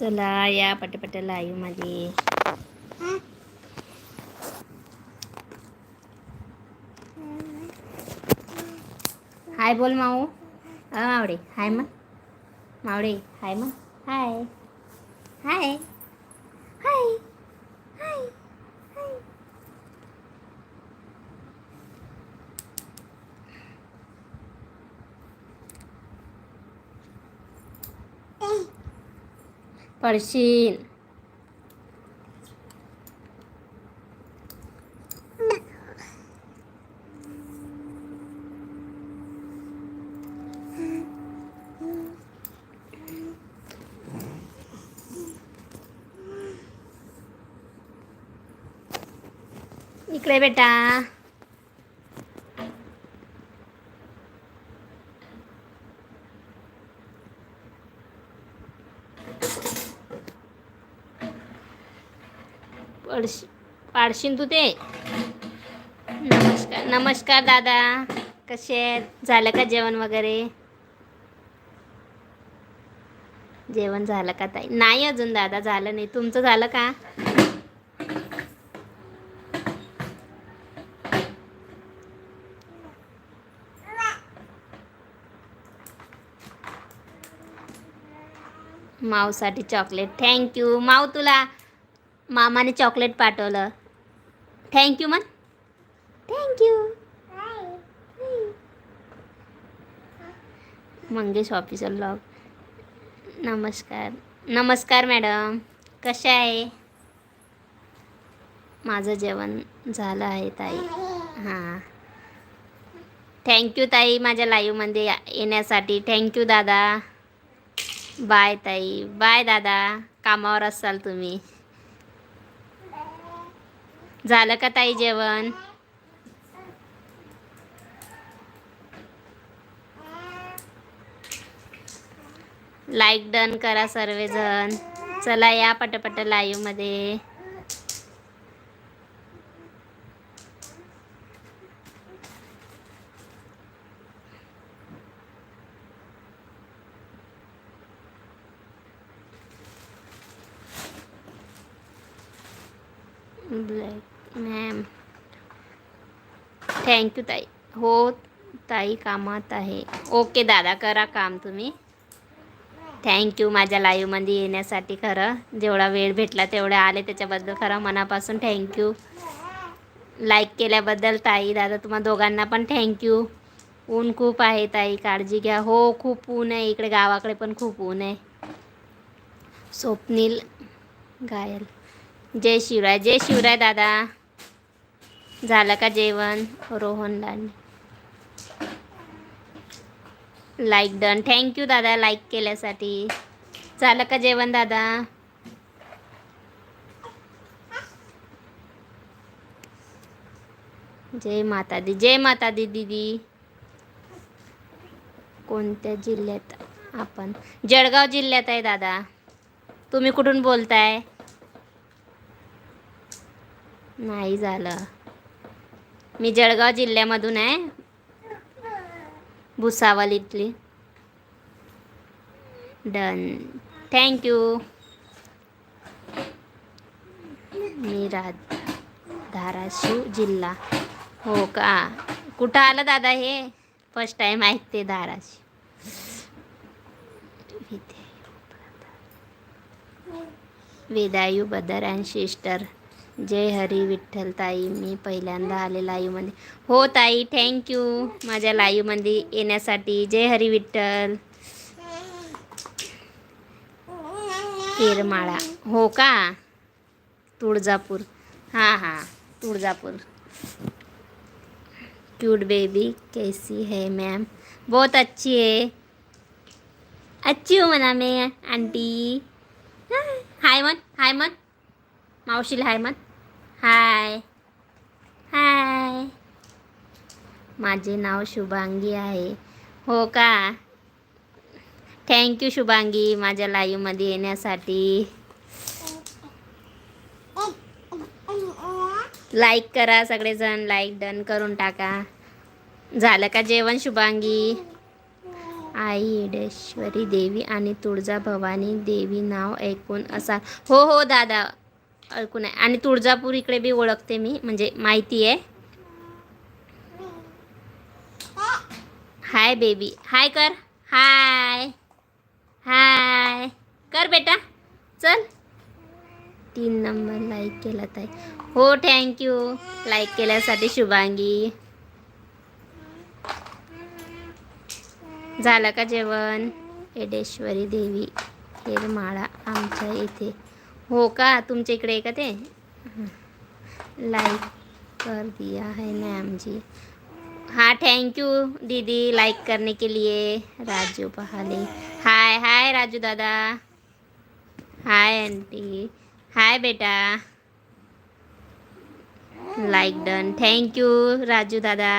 चला या पटपट आई माझी. हाय बोल माऊ. मावडे हाय मग. मावडे हाय मग. हाय. हाय हाय हाय पडशील इकडे बेटा पडशी पाडशीन तू ते? नमस्कार नमस्कार दादा. कसे आहेत? झालं का जेवण वगैरे? जेवण झालं का ताई? नाही अजून दादा झालं नाही. तुमचं झालं का? माऊसाठी चॉकलेट. थँक्यू माऊ तुला मामाने चॉकलेट पाठवलं. थँक्यू मन थँक्यू मंगेश ऑफिसर लॉग नमस्कार. नमस्कार मॅडम कशा आहे? माझं जेवण झालं आहे ताई. हां. थँक्यू ताई माझ्या लाईव्हमध्ये येण्यासाठी. थँक्यू दादा. बाय ताई. बाय दादा. कामावर असाल तुम्ही. झालं का ताई जेवण? लाईक डन करा सर्वजण. चला या पटपट लाईव्हमध्ये मॅम थँक्यू ताई. हो ताई कामात आहे. ओके दादा करा काम तुम्ही. थँक्यू माझ्या लाईव्हमध्ये येण्यासाठी खरं. जेवढा वेळ भेटला तेवढा आले त्याच्याबद्दल खरं मनापासून थँक्यू लाईक केल्याबद्दल ताई दादा तुम्हा दोघांना पण थँक्यू ऊन खूप आहे ताई काळजी घ्या. हो खूप ऊन आहे. इकडे गावाकडे पण खूप ऊन आहे. स्वप्नील गायल. जय शिवराय जय शिवराय दादा. झालं का जेवण? रोहनला लाईक डन थँक्यू दादा लाईक केल्यासाठी. झालं का जेवण दादा? जय माता दी जय माता दी दीदी. कोणत्या जिल्ह्यात आपण? जळगाव जिल्ह्यात आहे दादा. तुम्ही कुठून बोलताय? नाही झालं. मी जळगाव जिल्ह्यामधून आहे. भुसावल इथली. डन. थँक्यू मी रा धाराशिव जिल्हा. हो का? कुठं आलं दादा हे? फर्स्ट टाईम ऐकते धाराशिव. वेदायू बदर. अँड सिस्टर जय हरी विठ्ठल ताई मी पहिल्यांदा आले लाईव्हमध्ये हो ताई थँक्यू माझ्या लाईव्हमध्ये येण्यासाठी जय हरी विठ्ठल. येरमाळा. हो का? तुळजापूर. हां हां तुळजापूर. क्यूट बेबी कैसी है मॅम बहुत अच्छी है. अच्छी हूँ मना मे आंटी. हाय मन हाय मन मावशीला हाय मग हाय. हाय. माझे नाव शुभांगी आहे. हो का? थँक्यू शुभांगी माझ्या लाईव्हमध्ये येण्यासाठी. लाईक करा सगळेजण. लाईक डन करून टाका. झालं का जेवण शुभांगी? आई येडेश्वरी देवी आणि तुळजा भवानी देवी नाव ऐकून असा हो हो दादा. ऐकून आहे आणि तुळजापूर इकडे बी ओळखते मी म्हणजे माहिती आहे. हाय बेबी हाय कर. हाय हाय कर बेटा. चल. तीन नंबर लाईक केला ताई. हो थँक्यू लाईक केल्यासाठी शुभांगी. झालं का जेवण? एडेश्वरी देवी हेरमाळा आमच्या इथे. हो का? तुमच्या इकडे आहे का ते? लाईक कर दिया है मैम जी. हाँ थैंक यू दीदी. लाइक करने के लिए. राजू पहाले हाय हाय राजू दादा. हाय आंटी हाय बेटा. Like done thank you Raju दादा.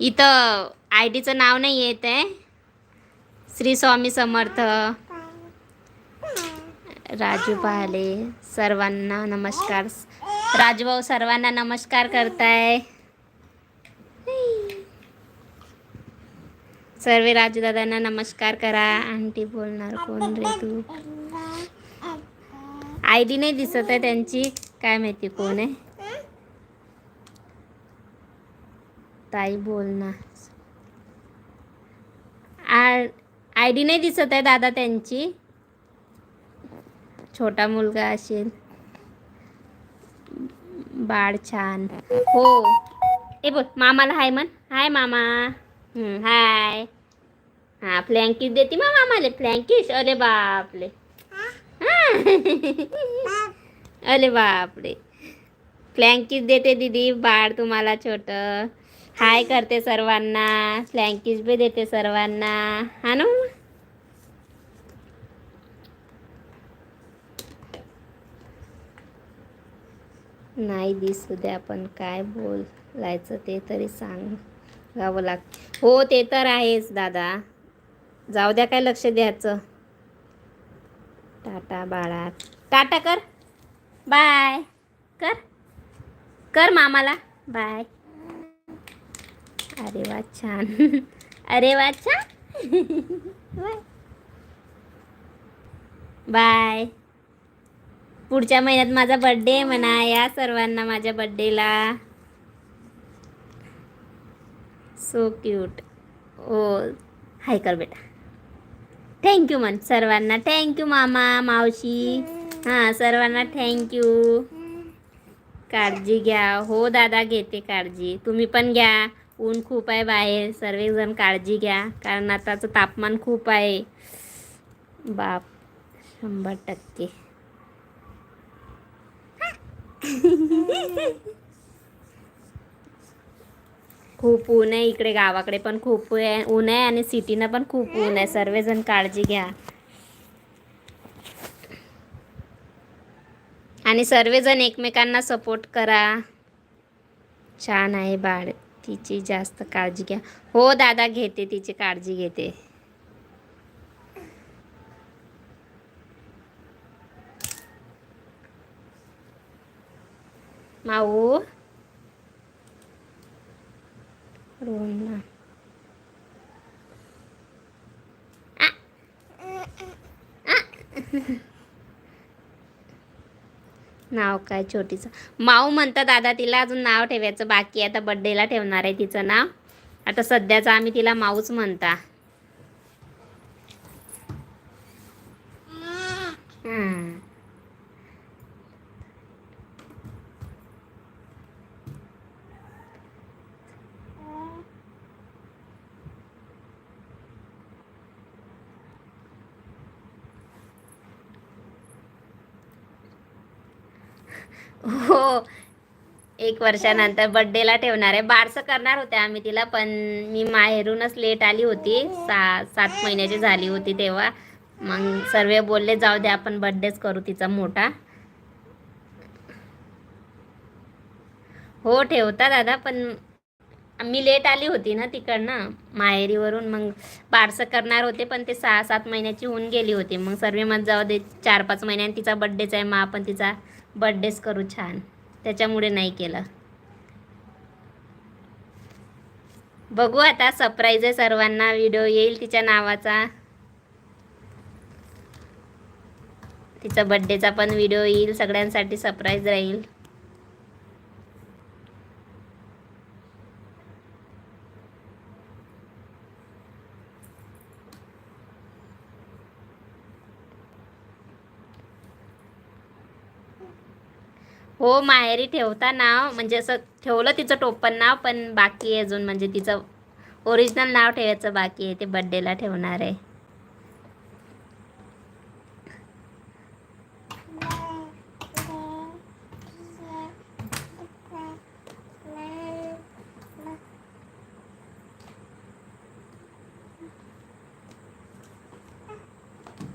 इथं आय डीचं नाव नाही येत आहे श्री स्वामी समर्थ. राजू पाहले. सर्वांना नमस्कार. राजभाऊ सर्वांना नमस्कार करताय. सर्व राजू दादांना नमस्कार करा. आंटी बोलणार कोण रे तू? आय डी नाही दिसत आहे त्यांची. काय माहिती कोण आहे? ताई बोलणार. आय डी नाही दिसत आहे दादा त्यांची. छोटा मुलगा असेल. बाळ छान. हो. ए बोल. मामाला हाय म्हण. हाय मामा. हाय. हा फ्लँकीस देते मग मामाले. फ्लँकीस? अरे बापले अरे बापरे. फ्लँकीस देते दीदी. बाळ तुम्हाला छोटं. हाय करते सर्वांना. फ्लँकीस बी देते सर्वांना. हा ना नाही दिसू द्या पण काय बोलायचं ते तरी सांगावं लाग हो ते तर आहेच दादा. जाऊ द्या काय लक्ष द्यायचं. टाटा बाळा. टाटा कर. बाय. कर. कर मामाला. बाय. अरे वा छान. अरे वा छान. बाय. बाय. पुढच्या महिन्यात माझा बड्डे आहे म्हणा या सर्वांना माझ्या बड्डेला सो क्यूट ओ हाय कर बेटा. थँक्यू म्हण सर्वांना थँक्यू मामा मावशी. हां सर्वांना थँक्यू काळजी घ्या. हो दादा घेते काळजी. तुम्ही पण घ्या. ऊन खूप आहे बाहेर. सर्वजण काळजी घ्या. कारण आताचं तापमान खूप आहे. बाप शंभर टक्के. खूप ऊन आहे इकडे गावाकडे पण खूप ऊन आहे. आणि सिटीनं पण खूप ऊन आहे. सर्वजण काळजी घ्या. आणि सर्वजण एकमेकांना सपोर्ट करा. छान आहे बाळ. तिची जास्त काळजी घ्या. हो दादा घेते. तिची काळजी घेते. माऊ रोना नाव काय छोटीचं माऊ म्हणतं दादा तिला अजून नाव ठेवायचं बाकी आहे. आता बड्डेला ठेवणार आहे तिचं नाव. आता सध्याचं आम्ही तिला माऊच म्हणता हां हो. एक वर्षानंतर बड्डेला ठेवणार आहे. बारसं करणार होते आम्ही तिला पण मी माहेरूनच लेट आली होती. सा सात महिन्याची झाली होती तेव्हा. मग सर्व बोलले जाऊ दे आपण बड्डेच करू तिचा मोठा. हो ठेवता दादा पण मी लेट आली होती ना तिकडनं माहेरीवरून. मग बारसं करणार होते पण ते सहा सात महिन्याची होऊन गेली होती. मग सर्व मग जाऊ दे चार पाच महिन्याने तिचा बड्डेच आहे मग आपण तिचा बड्डेच करू छान. त्याच्यामुळे नाही केलं. बघू आता सरप्राईज आहे सर्वांना. व्हिडिओ येईल तिच्या नावाचा. तिचा बड्डेचा पण व्हिडिओ येईल. सगळ्यांसाठी सरप्राईज राहील. हो माहेरी ठेवता नाव म्हणजे असं ठेवलं तिचं टोपण नाव पण बाकी आहे अजून म्हणजे तिचं ओरिजिनल नाव ठेवायचं बाकी आहे ते बड्डेला ठेवणार आहे.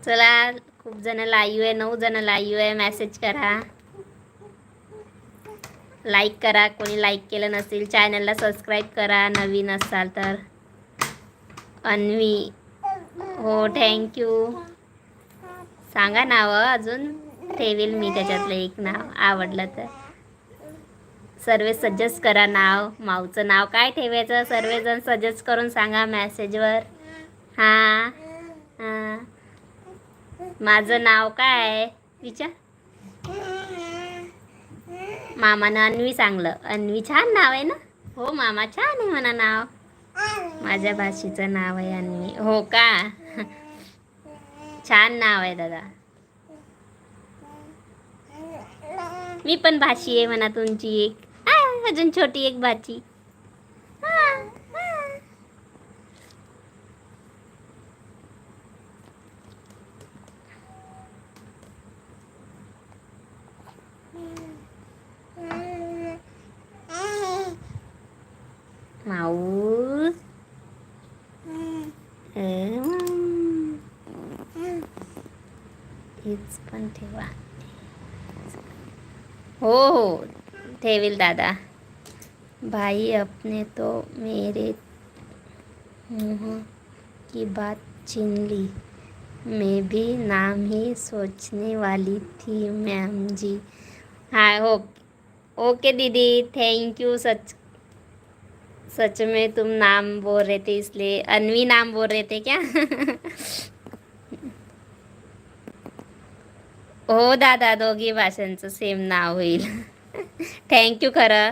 चला खूप जण लाईव्ह आहे नऊ जण लाईव्ह आहे मेसेज करा. लाईक करा. कोणी लाईक केलं नसेल चॅनलला सबस्क्राईब करा. नवीन असाल तर. अन्वी. हो थँक्यू सांगा नावं अजून. ठेवेल मी त्याच्यातलं एक नाव. आवडलं तर. सर्व सजेस्ट करा नाव. माऊचं नाव काय ठेवायचं? सर्वजण सजेस्ट करून सांगा मॅसेजवर हां. हां. माझं नाव काय आहे? विचार. मामानं अन्वी सांगलं. अन्वी छान नाव आहे ना? हो मामा छान आहे म्हणा नाव. माझ्या भाषेचं नाव आहे अन्वी. हो का? छान नाव आहे दादा. मी पण भाषी आहे म्हणा तुमची एक. अजून छोटी एक भाची. हेच पण ठेवा हो हो ठेवील दादा भाई अपने तो मेरे मुँह की बात छीन ली। मैं भी नाम ही सोचने वाली थी मैम जी। हाँ ओके ओके दीदी थैंक यू सच सच में तुम नाम बोल रहे थे इसलिए अनवी नाम बोल रहे थे क्या? हो दादा दोघी भाषांचं सेम नाव होईल. थँक्यू खरं.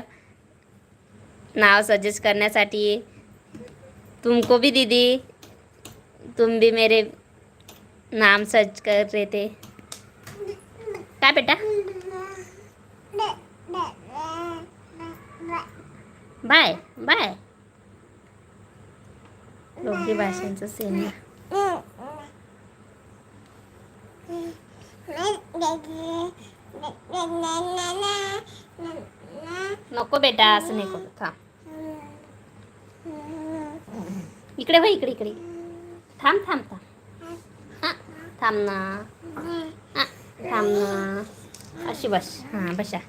नाव सजेस्ट करण्यासाठी. तुमको भी दीदी. तुम भी मेरे नाम सर्च कर रहे थे. काय बेटा? Bye bye. दोघी भाषांचं सेम नको बेटा असं नाही करू. थांब. इकडे वळ इकडे इकडे. थांब थांब थांब. हां थांब ना. हां थांब ना. अशी बस. हां बसा.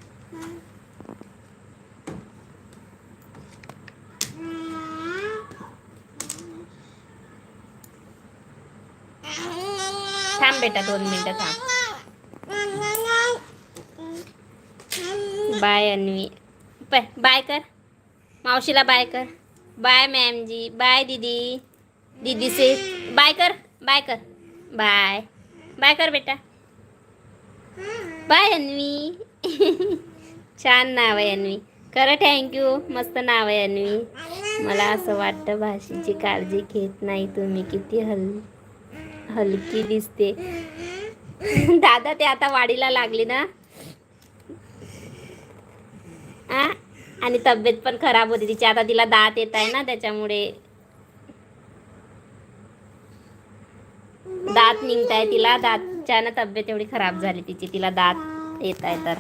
थांब बेटा दोन मिनटं थांब. बाय अन्वी. बाय बाय कर. मावशीला बाय कर. बाय मॅम जी बाय दीदी. दीदी से. बाय कर. बाय कर. बाय. बाय कर बेटा. बाय अन्वी. छान नाव आहे अन्वी. खरं थँक्यू मस्त नाव आहे अन्वी. मला असं वाटतं भाषेची काळजी घेत नाही तुम्ही. किती हल हलकी दिसते. दादा ते आता वाढीला लागली ना? आ? आणि तब्येत पण खराब होती तिची. आता तिला दात येत आहे ना त्याच्यामुळे. दात निघत आहे तिला. दातच्यानं तब्येत एवढी खराब झाली तिची. तिला दात येत आहे तर.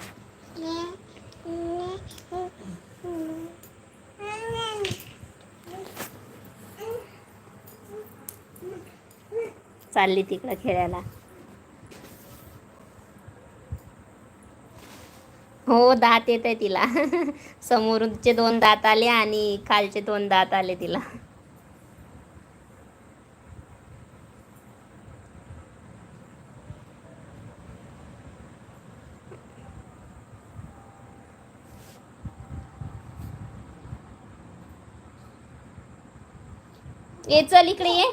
चालली तिकडं खेळायला. हो दात येत आहे तिला. समोरचे दोन दात आले आणि खालचे दोन दात आले तिला. ये चल इकडे ये.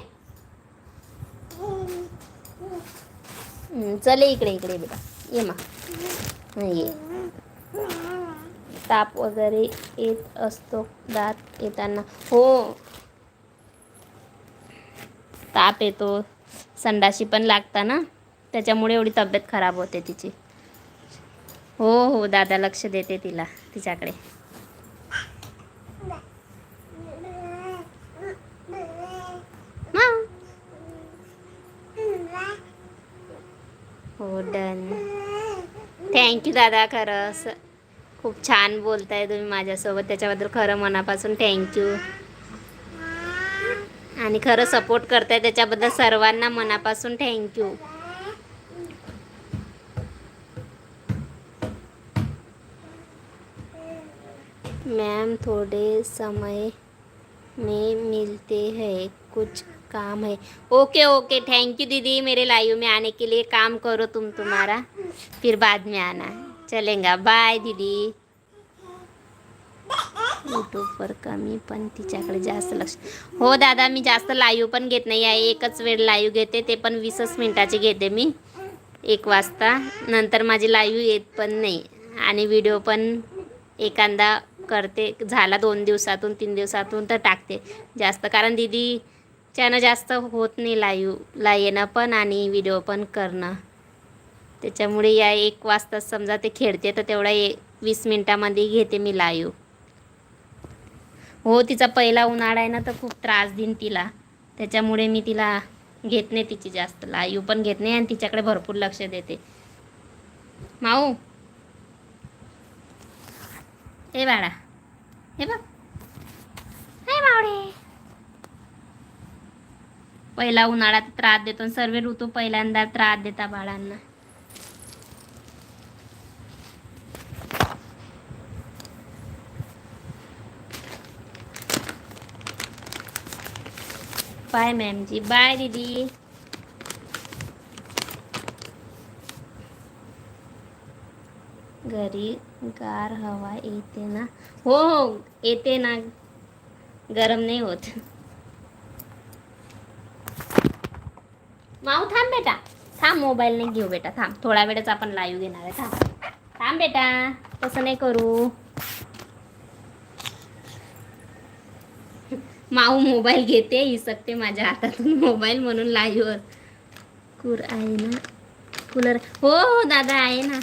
चल इकडे इकडे बेटा ये मा. ये. ताप वगैरे येत असतो दात येताना. हो. ताप येतो. संडाशी पण लागता ना? त्याच्यामुळे एवढी तब्येत खराब होते तिची. हो हो. दादा लक्ष देते तिला तिच्याकडे. हो डन. थँक्यू दादा खरं स खूप छान बोलताय तुम्ही माझ्यासोबत. त्याच्याबद्दल खरं मनापासून थँक्यू आणि खरं सपोर्ट करताय त्याच्याबद्दल सर्वांना मनापासून थँक्यू मैम थोड़े समय में मिलते हैं. कुछ काम है। ओके ओके थैंक यू दीदी मेरे लाइव में आने के लिए। काम करो तुम तुम्हारा फिर बाद में आना। चलेगा बाय दीदी। यूट्यूबवर कमी पण तिच्याकडे जास्त लक्ष। हो दादा मी जास्त लाईव्ह पण घेत नाही आहे. एकच वेळ लाईव्ह घेते ते पण वीसच मिनटाचे घेते मी. एक वाजता. नंतर माझी लाईव्ह येत पण नाही. आणि व्हिडिओ पण एखादा करते झाला दोन दिवसातून तीन दिवसातून तर टाकते. जास्त कारण दीदी त्यानं जास्त होत नाही लाईव्ह ला येणं पण आणि व्हिडिओ पण करणं. त्याच्यामुळे या एक वाजता समजा ते खेळते तर तेवढा ए वीस मिनटामध्ये घेते मी लाईव्ह. हो तिचा पहिला उन्हाळा आहे ना तर खूप त्रास देईन तिला. त्याच्यामुळे मी तिला घेत नाही तिची जास्त लाईव्ह पण घेत नाही आणि तिच्याकडे भरपूर लक्ष देते. माऊ. हे बाळा. हे बघ. हे मावडे पहिला उन्हाळ्यात त्रास देतो सर्व ऋतू पहिल्यांदा त्रास देता बाळांना. बाय मॅम जी. बाय दीदी. घरी गार हवा येते ना? हो हो येते ना. गरम नाही होत. माऊ थांब बेटा. थांब मोबाईल नाही घेऊ बेटा. थांब थोड्या वेळच आपण लाईव्ह घेणार आहे. थांब. थांब बेटा. तसं नाही करू. माऊ मोबाईल घेते हिसकते माझ्या हातातून मोबाईल म्हणून लाईव्हवर कूर आहे ना? कूलर हो हो दादा आहे ना.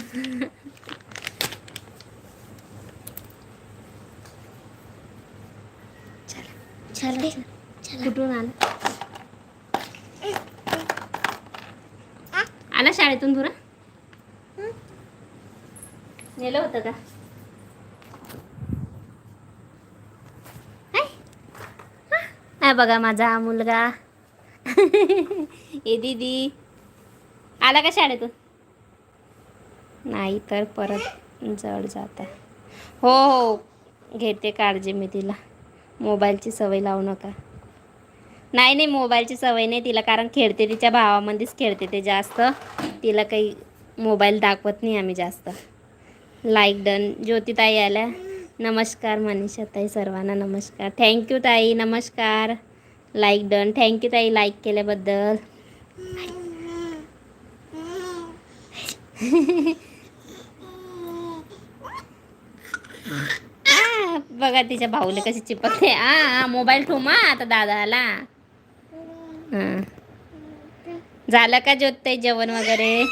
चला चला. कुठून आला? आला शाळेतून तुला नेलं होतं का. हा बघा माझा मुलगा. ए दीदी. आला का शाळेतून? नाही तर परत जड जात हो हो. घेते काळजी मी तिला. मोबाईलची सवय लावू नका. नाही नाही मोबाईलची सवय नाही तिला कारण खेळते तिच्या भावामध्येच खेळते ते जास्त. तिला काही मोबाईल दाखवत नाही आम्ही जास्त. लाईक डन ज्योतिताई आल्या. नमस्कार मनीषा ताई सर्वांना नमस्कार. थँक्यू ताई. नमस्कार. लाईक डन थँक्यू ताई लाईक केल्याबद्दल. बघा तिच्या भाऊले कशी चिपकते. आ मोबाईल ठेवू आता दादाला. झालं का जोत जेवण वगैरे?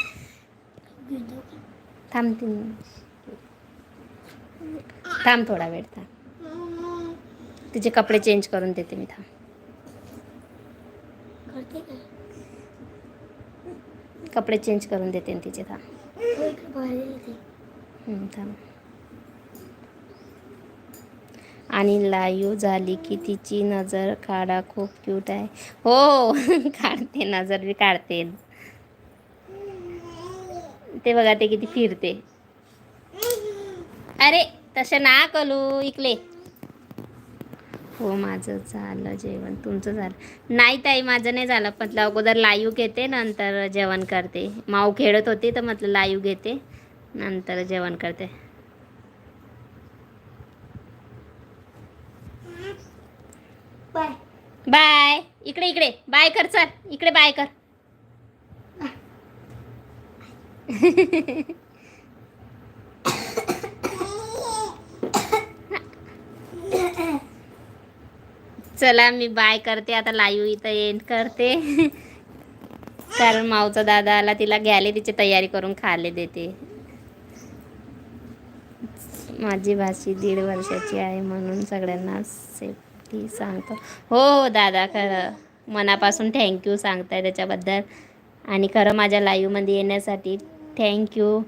थांब थांब थोडा वेळ थांब. तिचे कपडे चेंज करून देते मी थांब. कपडे चेंज करून देते तिचे थांब. थांब. आणि लाईव्ह झाली की तिची नजर काढा खूप क्यूट आहे. हो काढते नजर बी काढते. ते बघा ते किती फिरते. अरे तसं ना कलू इकले. हो माझं झालं जेवण तुमचं झालं. नाही ताई माझं नाही झालं म्हटलं अगोदर लाईव घेते नंतर जेवण करते. माऊ खेळत होती तर म्हटलं लाईव घेते नंतर जेवण करते. बाय. इकडे इकडे. बाय कर चल. इकडे बाय कर. चला मी बाय करते. आता लाईव्ह इथं एंड करते. कारण माऊचा दादा आला तिला घ्यायला तिची तयारी करून खाले देते. माझी भाषी दीड वर्षाची आहे म्हणून सगळ्यांना सेफ सेफ्टी सांगतो. हो, हो दादा खरं. मनापासून थँक्यू सांगताय त्याच्याबद्दल. आणि खरं माझ्या लाईव्हमध्ये येण्यासाठी थँक्यू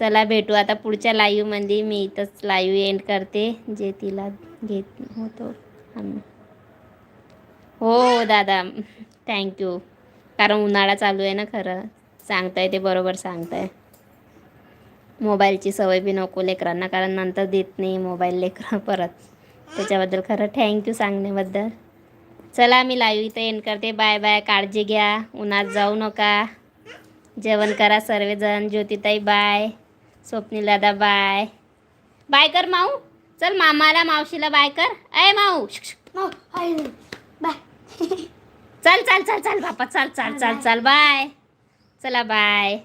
चला भेटू आता पुढच्या लाईव्हमध्ये मी इथंच लाईव्ह एंड करते. जे तिला घेत होतो. आम्ही हो, हो दादा. थँक्यू कारण उन्हाळा चालू आहे ना खरं. सांगताय ते बरोबर सांगताय. मोबाईलची सवय बी नको लेकरांना. कारण नंतर देत नाही मोबाईल लेकरं परत. त्याच्याबद्दल खरं थँक्यू सांगण्याबद्दल. चला मी लाईव्ह इथं एंड करते. बाय बाय काळजी घ्या. उन्हात जाऊ नका. जेवण करा सर्वजण. ज्योतिताई बाय स्वप्नील दादा बाय बाय कर माऊ. चल मामाला मावशीला बाय कर. अय माऊ. बाय चल चल चल चल बापा. चल चल चल चल बाय चला बाय